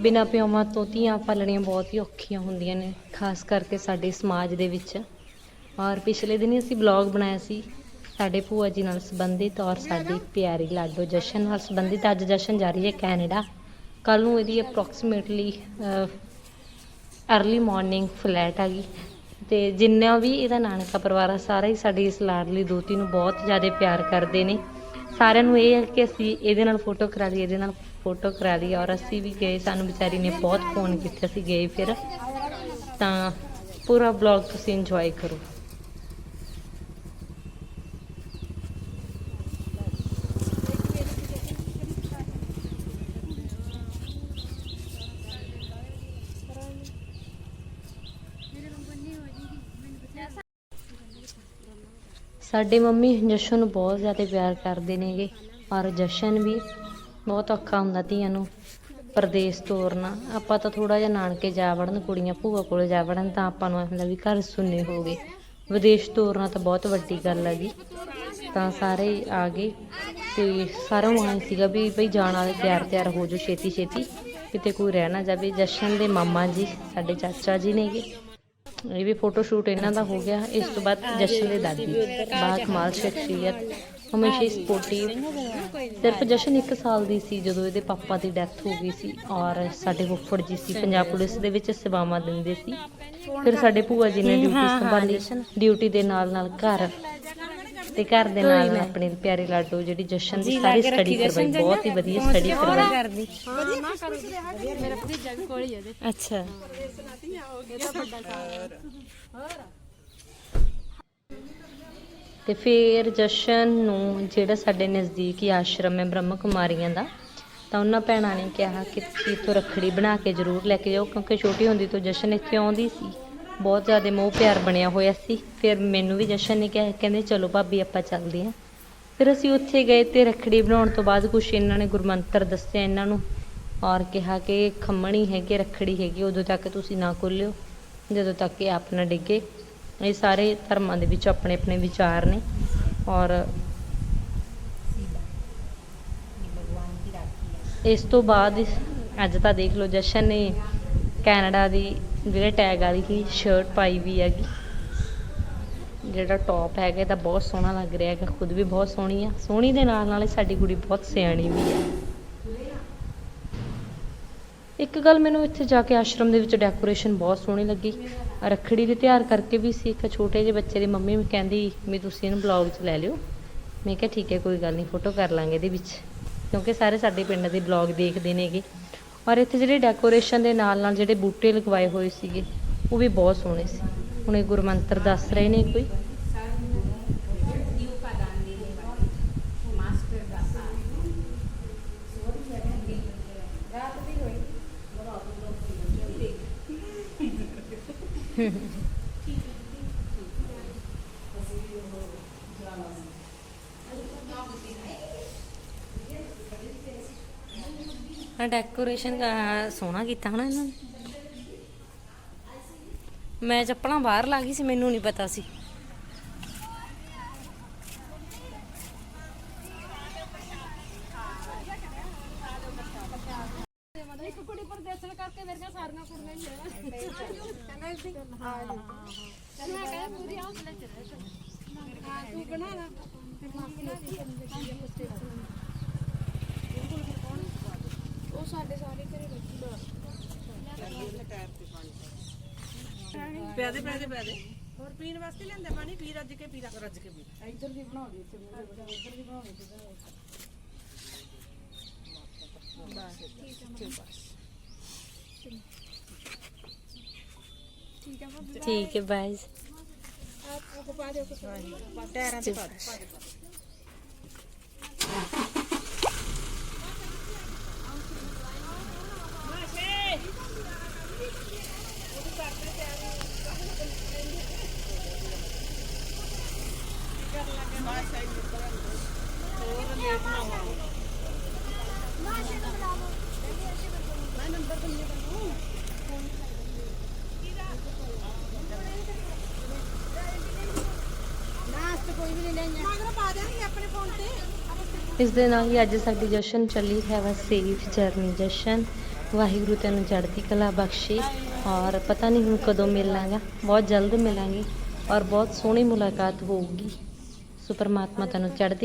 ਬਿਨਾਂ ਪਿਓਾਂ ਤੋਂ ਧੀਆਂ ਪਾਲਣੀਆਂ ਬਹੁਤ ਹੀ ਔਖੀਆਂ ਹੁੰਦੀਆਂ ਨੇ, ਖਾਸ ਕਰਕੇ ਸਾਡੇ ਸਮਾਜ ਦੇ ਵਿੱਚ। ਔਰ ਪਿਛਲੇ ਦਿਨੀ ਅਸੀਂ ਬਲੌਗ ਬਣਾਇਆ ਸੀ, ਸਾਡੇ ਭੂਆ ਜੀ ਨਾਲ ਸੰਬੰਧਿਤ ਔਰ ਸਾਡੀ ਪਿਆਰੀ ਲਾਡੋ ਜਸ਼ਨ ਨਾਲ ਸੰਬੰਧਿਤ। ਅੱਜ ਜਸ਼ਨ ਜਾ ਰਹੀ ਹੈ ਕੈਨੇਡਾ। ਕੱਲ ਨੂੰ ਇਹਦੀ ਅਪਰੋਕਸੀਮੇਟਲੀ ਅਰਲੀ ਮਾਰਨਿੰਗ ਫਲੈਟ ਆ ਗਈ। ਤੇ ਜਿੰਨਾ ਵੀ ਇਹਦਾ ਨਾਨਕਾ ਪਰਿਵਾਰ ਆ, ਸਾਰਾ ਹੀ ਸਾਡੀ ਇਸ ਲਾਡਲੀ ਦੋਤੀ ਨੂੰ ਬਹੁਤ ਜ਼ਿਆਦਾ ਪਿਆਰ ਕਰਦੇ ਨੇ। ਸਾਰਿਆਂ ਨੂੰ ਇਹ ਹੈ ਕਿ ਅਸੀਂ ਇਹਦੇ ਨਾਲ ਫੋਟੋ ਕਰਾ ਲਈ ਇਹਦੇ ਨਾਲ ਫੋਟੋ ਕਰਾ ਲਈ ਔਰ ਅਸੀਂ ਵੀ ਗਏ, ਸਾਨੂੰ ਵਿਚਾਰੀ ਨੇ ਬਹੁਤ ਫੋਨ ਕੀਤਾ, ਅਸੀਂ ਗਏ ਫਿਰ। ਤਾਂ ਪੂਰਾ ਬਲੌਗ ਤੁਸੀਂ ਇੰਜੋਏ ਕਰੋ। ਸਾਡੇ ਮੰਮੀ ਜਸ਼ਨ ਨੂੰ ਬਹੁਤ ਜ਼ਿਆਦਾ ਪਿਆਰ ਕਰਦੇ ਨੇਗੇ, ਔਰ ਜਸ਼ਨ ਵੀ ਬਹੁਤ ਔਖਾ ਹੁੰਦਾ ਧੀਆਂ ਨੂੰ ਪਰਦੇਸ ਤੋਰਨਾ। ਆਪਾਂ ਤਾਂ ਥੋੜਾ ਜਿਹਾ ਨਾਨਕੇ ਜਾ ਵੜਨ, ਕੁੜੀਆਂ ਭੂਆ ਕੋਲ ਜਾ ਵੜਨ ਤਾਂ ਆਪਾਂ ਨੂੰ ਐਂ ਹੁੰਦਾ ਵੀ ਘਰ ਸੁੰਨੇ ਹੋ ਗਏ। ਵਿਦੇਸ਼ ਤੋਰਨਾ ਤਾਂ ਬਹੁਤ ਵੱਡੀ ਗੱਲ ਹੈਗੀ ਤਾਂ ਸਾਰੇ ਆ ਗਏ ਤੇ ਸਾਰਿਆਂ ਨੂੰ ਆਏ ਸੀਗਾ ਵੀ ਭਈ ਜਾਣ ਵਾਲੇ ਤਿਆਰ ਤਿਆਰ ਹੋ ਜਾਓ ਛੇਤੀ ਛੇਤੀ ਕਿਤੇ ਕੋਈ ਰਹਿ ਨਾ ਜਾਵੇ। ਜਸ਼ਨ ਦੇ ਮਾਮਾ ਜੀ, ਸਾਡੇ ਚਾਚਾ ਜੀ ਨੇਗੇ। ਇਹ ਵੀ ਫੋਟੋ ਸ਼ੂਟ ਇਹਨਾਂ ਦਾ ਹੋ ਗਿਆ। ਇਸ ਤੋਂ ਬਾਅਦ ਜਸ਼ਨ ਦੇ ਦਾਦੀ ਬਾ ਕਮਾਲ ਸ਼ਖਸੀਅਤ ਹਮੇਸ਼ਾ ਸਪੋਰਟਿਵ ਸਿਰਫ ਜਸ਼ਨ 1 ਸਾਲ ਦੀ ਸੀ ਜਦੋਂ ਇਹਦੇ ਪਾਪਾ ਦੀ ਡੈਥ ਹੋ ਗਈ ਸੀ ਔਰ ਸਾਡੇ ਫੁੱਫੜ ਜੀ ਸੀ ਪੰਜਾਬ ਪੁਲਿਸ ਦੇ ਵਿੱਚ ਸੇਵਾਵਾਂ ਦਿੰਦੇ ਸੀ। ਫਿਰ ਸਾਡੇ ਭੂਆ ਜੀ ਨੇ ਡਿਊਟੀ ਸੰਭਾਲੀ ਡਿਊਟੀ ਦੇ ਨਾਲ ਨਾਲ ਘਰ ਤੇ ਘਰ ਦੇ ਨਾਲ ਆਪਣੀ ਪਿਆਰੀ ਲਾਡੋ ਜਿਹੜੀ ਜਸ਼ਨ ਦੀ ਸਾਰੀ ਸਟੱਡੀ ਕਰਵਾਈ ਬਹੁਤ ਹੀ ਵਧੀਆ ਸਟੱਡੀ ਕਰਵਾਈ। ਕਰਦੀ। ਮੇਰਾ ਭਤੀਜਾ ਵੀ ਕੋਲ ਹੀ ਇਹਦੇ ਅੱਛਾ। ਤੇ ਫਿਰ ਜਸ਼ਨ ਨੂੰ ਜਿਹੜਾ ਸਾਡੇ ਨਜ਼ਦੀਕ ਹੀ ਆਸ਼ਰਮ ਹੈ ਬ੍ਰਹਮ ਕੁਮਾਰੀਆਂ ਦਾ ਤਾਂ ਉਹਨਾਂ ਭੈਣਾਂ ਨੇ ਕਿਹਾ ਕਿ ਤੁਸੀਂ ਇੱਥੋਂ ਰੱਖੜੀ ਬਣਾ ਕੇ ਜ਼ਰੂਰ ਲੈ ਕੇ ਜਾਓ ਕਿਉਂਕਿ ਛੋਟੀ ਹੁੰਦੀ ਤੋਂ ਜਸ਼ਨ ਇੱਥੇ ਆਉਂਦੀ ਸੀ। ਬਹੁਤ ਜ਼ਿਆਦਾ ਮੋਹ ਪਿਆਰ ਬਣਿਆ ਹੋਇਆ ਸੀ। ਫਿਰ ਮੈਨੂੰ ਵੀ ਜਸ਼ਨ ਨੇ ਕਿਹਾ, ਕਹਿੰਦੇ ਚਲੋ ਭਾਬੀ ਆਪਾਂ ਚੱਲਦੇ ਹਾਂ। ਫਿਰ ਅਸੀਂ ਉੱਥੇ ਗਏ ਤੇ ਰੱਖੜੀ ਬਣਾਉਣ ਤੋਂ ਬਾਅਦ ਕੁਛ ਇਹਨਾਂ ਨੇ ਗੁਰਮੰਤਰ ਦੱਸਿਆ ਇਹਨਾਂ ਨੂੰ ਔਰ ਕਿਹਾ ਕਿ ਖੰਮਣੀ ਹੈਗੀ, ਰੱਖੜੀ ਹੈਗੀ, ਉਦੋਂ ਤੱਕ ਤੁਸੀਂ ਨਾ ਖੋਲਿਓ, ਜਦੋਂ ਤੱਕ ਇਹ ਆਪ ਨਾ ਡਿੱਗੇ। ਇਹ ਸਾਰੇ ਧਰਮਾਂ ਦੇ ਵਿੱਚ ਆਪਣੇ ਆਪਣੇ ਵਿਚਾਰ ਨੇ ਔਰ ਇਸ ਤੋਂ ਬਾਅਦ, ਅੱਜ ਤਾਂ ਦੇਖ ਲਓ ਜਸ਼ਨ ਨੇ ਕੈਨੇਡਾ ਦੀ ਜਿਹੜੇ ਟੈਗ ਵਾਲੀ ਹੀ ਸ਼ਰਟ ਪਾਈ ਵੀ ਹੈਗੀ। ਜਿਹੜਾ ਟੌਪ ਹੈਗਾ ਇਹਦਾ ਬਹੁਤ ਸੋਹਣਾ ਲੱਗ ਰਿਹਾ ਹੈਗਾ, ਖੁਦ ਵੀ ਬਹੁਤ ਸੋਹਣੀ ਆ। ਸੋਹਣੀ ਦੇ ਨਾਲ ਨਾਲ ਸਾਡੀ ਕੁੜੀ ਬਹੁਤ ਸਿਆਣੀ ਵੀ ਹੈ ਇੱਕ ਗੱਲ ਮੈਨੂੰ ਇੱਥੇ ਜਾ ਕੇ ਆਸ਼ਰਮ ਦੇ ਵਿੱਚ ਡੈਕੋਰੇਸ਼ਨ ਬਹੁਤ ਸੋਹਣੀ ਲੱਗੀ। ਰੱਖੜੀ ਦੇ ਤਿਉਹਾਰ ਕਰਕੇ ਵੀ ਸੀ, ਇੱਕ ਛੋਟੇ ਜਿਹੇ ਬੱਚੇ ਦੀ ਮੰਮੀ ਵੀ ਕਹਿੰਦੀ, ਵੀ ਤੁਸੀਂ ਇਹਨੂੰ ਬਲੌਗ 'ਚ ਲੈ ਲਿਓ। ਮੈਂ ਕਿਹਾ, ਠੀਕ ਹੈ, ਕੋਈ ਗੱਲ ਨਹੀਂ ਫੋਟੋ ਕਰ ਲਾਂਗੇ ਇਹਦੇ ਵਿੱਚ। ਕਿਉਂਕਿ ਸਾਰੇ ਸਾਡੇ ਪਿੰਡ ਦੇ ਬਲੌਗ ਦੇਖਦੇ ਨੇਗੇ। ਔਰ ਇੱਥੇ ਜਿਹੜੇ ਡੈਕੋਰੇਸ਼ਨ ਦੇ ਨਾਲ ਨਾਲ ਜਿਹੜੇ ਬੂਟੇ ਲਗਵਾਏ ਹੋਏ ਸੀਗੇ, ਉਹ ਵੀ ਬਹੁਤ ਸੋਹਣੇ ਸੀ। ਹੁਣ ਇਹ ਗੁਰਮੰਤਰ ਦੱਸ ਰਹੇ ਨੇ ਕੋਈ? ਆ ਡੈਕੋਰੇਸ਼ਨ ਸੋਹਣਾ ਕੀਤਾ ਹਨਾ ਇਹਨਾਂ ਨੇ। ਮੈਂ ਚੱਪਲਾਂ ਬਾਹਰ ਲਾ ਗਈ ਸੀ, ਮੈਨੂੰ ਨਹੀਂ ਪਤਾ ਸੀ ਇੱਕ ਕੁੜੀ ਪਰਦੇਸਣ ਕਰਕੇ ਮੇਰੀਆਂ ਸਾਰੀਆਂ ਕੁੜੀਆਂ ਹੀ ਆ ਕਹਿੰਦਾ ਸੀ ਹਾਂ ਤੈਨੂੰ ਮੈਂ ਕਹਿੰਦਾ ਪੂਰੀ ਹੌਸਲੇ ਚ ਰਹਿ ਹਾਂ ਤੂੰ ਬਣਾ ਲਾ ਤੇ ਮਾਸੀ ਉਹ ਸਾਡੇ ਸਾਰੇ ਘਰੇ ਬੈਠੀ ਪਿਆਦੇ ਪਿਆਦੇ ਪਿਆਦੇ ਹੋਰ ਪੀਣ ਵਾਸਤੇ ਲੈਂਦਾ ਪਾਣੀ? ਪੀ ਰੱਜ ਕੇ ਪੀਰਾ ਰੱਜ ਕੇ ਪੀ। ਇੱਧਰ ਵੀ ਬਣਾ ਦੇ ਇੱਥੇ ਇੱਧਰ ਵੀ ਬਣਾ ਦੇ ਠੀਕ ਹੈ ਭਾਬੀ ਠੀਕ ਹੈ ਬਾਈ ਆਪ ਪਾ ਦਿਓ ਕੁਛ ਟਾਇਰਾਂ ਤੇ ਪਾ ਦੇ ਨਾਸਤ ਕੋਈ ਵੀ ਨਹੀਂ ਲੈਣਾ ਮਗਰ ਪਾ ਦੇਣਗੇ ਆਪਣੇ ਫੋਨ ਤੇ ਇਸ ਦੇ ਨਾਲ ਹੀ ਅੱਜ ਸਾਡੀ ਜਸ਼ਨ ਚੱਲੀ ਹੈ, ਵਾ ਸੇਫ ਜਰਨੀ ਜਸ਼ਨ। ਵਾਹਿਗੁਰੂ ਤੈਨੂੰ ਚੜ੍ਹਦੀ ਕਲਾ ਬਖਸ਼ੇ। ਔਰ ਪਤਾ ਨਹੀਂ ਹੁਣ ਕਦੋਂ ਮਿਲਾਂਗਾ। ਬਹੁਤ ਜਲਦ ਮਿਲਾਂਗੇ ਔਰ ਬਹੁਤ ਸੋਹਣੀ ਮੁਲਾਕਾਤ ਹੋਊਗੀ। ਸੋ ਪਰਮਾਤਮਾ ਤੈਨੂੰ ਚੜ੍ਹਦੀ